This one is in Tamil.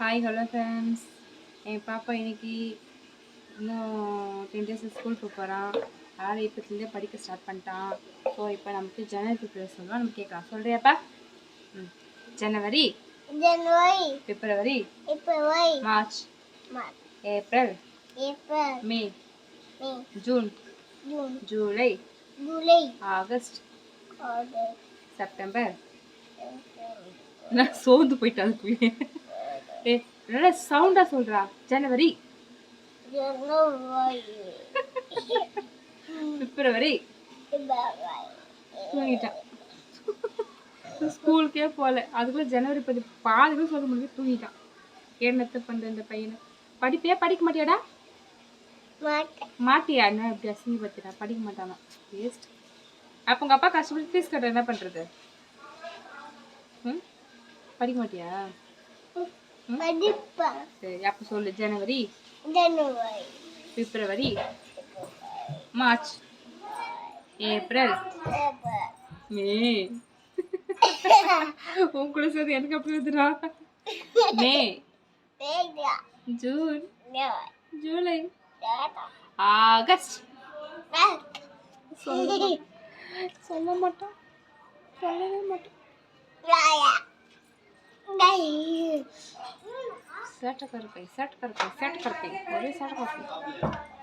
ஹாய் ஹலோ ஃப்ரெண்ட்ஸ் என் பாப்பா இன்னைக்கு இன்னும் டென் டேஸ் ஸ்கூல் போக போகிறான் அதனால் இப்போத்துலேருந்தே படிக்க ஸ்டார்ட் பண்ணிட்டான். ஸோ இப்போ நமக்கு ஜனவரி பிப்ரவரி சொல்லுவோம் நம்ம கேட்கலாம். சொல்கிறியாப்பா ம். ஜனவரி ஜனவரி பிப்ரவரி பிப்ரவரி March March April April May May June June July July August August September நான் சோர்ந்து போயிட்டான் அதுக்குள்ளே நல்லா சவுண்டாக சொல்கிறா ஜனவரி. பிப்ரவரி. தூங்கிட்டான் ஸ்கூலுக்கே போகல அதுக்குள்ள ஜனவரி பதி பாதி சொல்ல முடியும் தூங்கிட்டான் என்னத்த பண்ற இந்த பையனை? படிப்பே படிக்க மாட்டியாடா? மாட்டியா? என்ன இப்படி அசிங்க பத்தினா படிக்க மாட்டானா? வேஸ்ட் அப்போ உங்கள் அப்பா கஷ்டப்பட்டு ஃபீஸ் கட்ட என்ன பண்ணுறது ம்? படிக்க மாட்டியா? சரி அப்போ சொல்லு. ஜனவரி? ஜனவரி. பிப்ரவரி? மார்ச்? ஏப்ரல்? மே. உன் கூட சேர்த்து எனக்கு அப்படி வந்துடா மே. ஜூன். ஜூலை. ஆகஸ்ட். சொல்ல மாட்டோம் சொல்லவே மாட்டோம் सेट करके सेट करके सेट करके और ये सेट करके